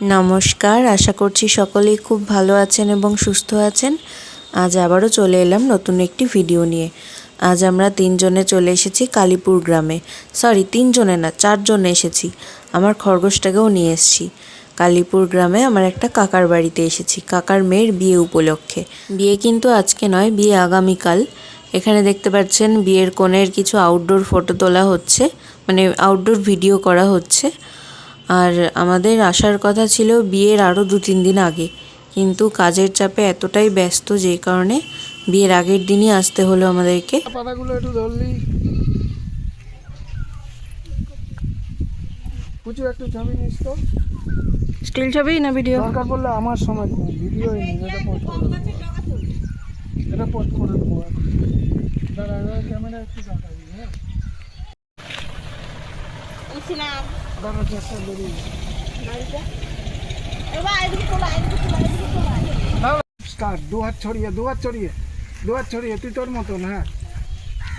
নমস্কার, আশা করছি সকলেই খুব ভালো আছেন এবং সুস্থ আছেন। আজ আবারও চলে এলাম নতুন একটি ভিডিও নিয়ে। আজ আমরা তিনজনে চলে এসেছি কালীপুর গ্রামে। সরি, তিনজনে না, চারজনে এসেছি। আমার খরগোশটাকেও নিয়ে এসেছি। কালীপুর গ্রামে আমার একটা কাকার বাড়িতে এসেছি। কাকার মেয়ের বিয়ে উপলক্ষে। বিয়ে কিন্তু আজকে নয়, বিয়ে আগামীকাল। এখানে দেখতে পাচ্ছেন বিয়ের কোণের কিছু আউটডোর ফটো তোলা হচ্ছে মানে আউটডোর ভিডিও করা হচ্ছে। আর আমাদের আসার কথা ছিল বিয়ের আরও দু তিন দিন আগে। কিন্তু কাজের চাপে এতটাই ব্যস্ত যে কারণে বিয়ের আগের দিনই আসতে হলো আমাদেরকে। পাতাগুলো একটু ধরলি। পুচু একটু ছবি নিস তো। স্টিল ছবি না ভিডিও? দরকার পড়লে আমার সময় নেই ভিডিও নেই এটা পোস্ট করে দেবো। এটা পোস্ট করে দেবো দাঁড়া ক্যামেরা একটু কাটাবি হ্যাঁ? দাঁড়া চেষ্টা করি স্টার্ট দু হাত ছড়িয়ে দু হাত ছড়িয়ে দু হাত ছড়িয়ে তুই তোর মতন হ্যাঁ।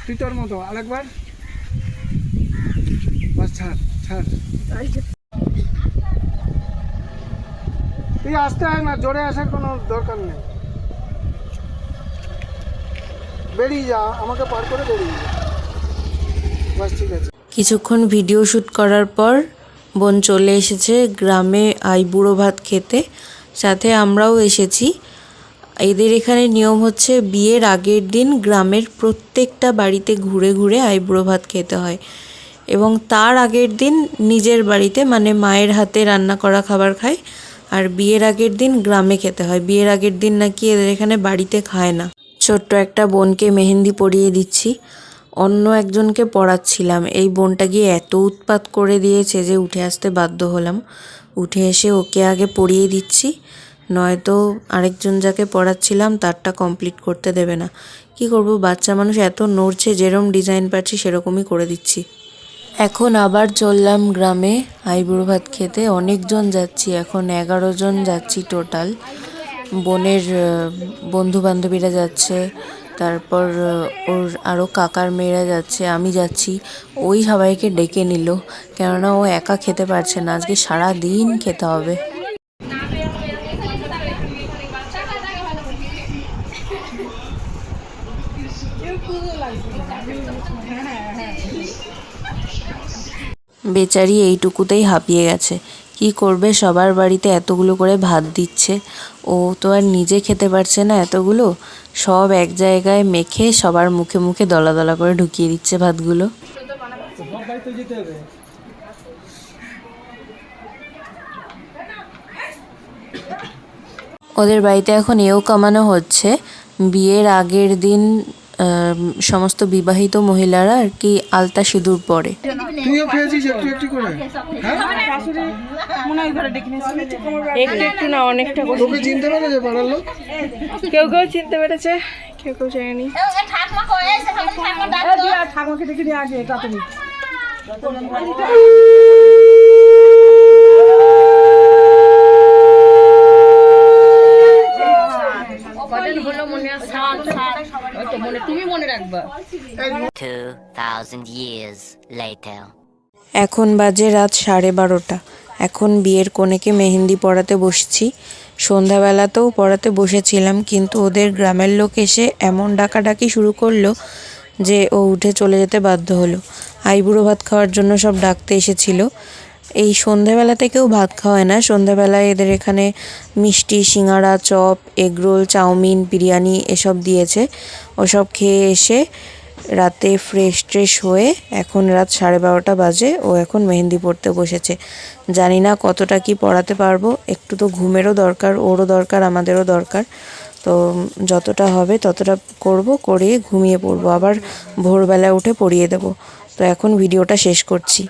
তুই তোর মতো আরেকবার। বাস ছাড় তুই আসতে হয় না, জোরে আসার কোনো দরকার নেই। বেরিয়ে যা, আমাকে পার করে বেরিয়ে যা। বাস ঠিক আছে। কিছুক্ষণ ভিডিও শ্যুট করার পর বোন চলে এসেছে গ্রামে আইবুড়ো ভাত খেতে। সাথে আমরাও এসেছি। এদের এখানে নিয়ম হচ্ছে বিয়ের আগের দিন গ্রামের প্রত্যেকটা বাড়িতে ঘুরে ঘুরে আইবুড়ো ভাত খেতে হয় এবং তার আগের দিন নিজের বাড়িতে মানে মায়ের হাতে রান্না করা খাবার খায় আর বিয়ের আগের দিন গ্রামে খেতে হয়। বিয়ের আগের দিন নাকি এদের এখানে বাড়িতে খায় না। ছোট্ট একটা বোনকে মেহেন্দি পরিয়ে দিচ্ছি। অন্য একজনকে পড়াচ্ছিলাম। এই বোনটা গিয়ে এত উৎপাত করে দিয়েছে যে উঠে আসতে বাধ্য হলাম। উঠে এসে ওকে আগে পড়িয়ে দিচ্ছি, নয়তো আরেকজন যাকে পড়াচ্ছিলাম তারটা কমপ্লিট করতে দেবে না। কি করব, বাচ্চা মানুষ এত নড়ছে যেরকম ডিজাইন পাচ্ছি সেরকমই করে দিচ্ছি। এখন আবার চললাম গ্রামে, আইবুড়ো ভাত খেতে। অনেকজন যাচ্ছি, এখন এগারো জন যাচ্ছি টোটাল বোনের বন্ধু বান্ধবীরা যাচ্ছে তারপর ওর আরও কাকার মেয়েরা যাচ্ছে, আমি যাচ্ছি। ওই সবাইকে ডেকে নিল, কেননা ও একা খেতে পারছে না। আজকে সারা দিন খেতে হবে। বেচারি এইটুকুতেই হাঁপিয়ে গেছে। কি করবে? সবার বাড়িতে এতগুলো করে ভাত দিচ্ছে। ও তো আর নিজে খেতে পারছে না এতগুলো। সব এক জায়গায় মেখে সবার মুখে মুখে দলা দলা করে ঢুকিয়ে দিচ্ছে ভাতগুলো। ওদের বাড়িতে এখন এও কামানো হচ্ছে। বিয়ের আগের দিন সমস্ত বিবাহিত মহিলারা আর কি আলতা সিঁদুর পরে। তুইও খেয়েছিস একটু একটু করে। হ্যাঁ? একটু একটু না অনেকটা করে। তোকে চিনতে পেরেছে পাড়ার লোক? কেউ কেউ চিনতে পেরেছে কেউ কেউ জানেনি। ঠাকুরকে দেখে নিয়ে আগে তাড়াতাড়ি। Two thousand years later. এখন বাজে রাত সাড়ে বারোটা। এখন বিয়ের কনেকে মেহেন্দি পড়াতে বসছি। সন্ধ্যাবেলাতেও পড়াতে বসেছিলাম কিন্তু ওদের গ্রামের লোক এসে এমন ডাকাডাকি শুরু করল যে ও উঠে চলে যেতে বাধ্য হলো। আইবুড়ো ভাত খাওয়ার জন্য সব ডাকতে এসেছিল। এই সন্ধ্যাবেলা থেকেও ভাত খাওয়ায় না। সন্ধ্যাবেলায় এদের এখানে মিষ্টি, সিঙ্গাড়া, chop egg roll chow mein, biryani এসব দিয়েছে। ওসব খেয়ে এসে রাতে ফ্রেশ ট্রেশ হয়ে এখন রাত সাড়ে বারোটা বাজে। ও এখন মেহেন্দি পড়তে বসেছে। জানি না কতটা কি পড়াতে পারব। একটু তো ঘুমেরও দরকার, ওরও দরকার, আমাদেরও দরকার। তো যতটা হবে ততটা করব, করে ঘুমিয়ে পড়ব। আবার ভোরবেলা উঠে পড়িয়ে দেবো। তো এখন ভিডিওটা শেষ করছি।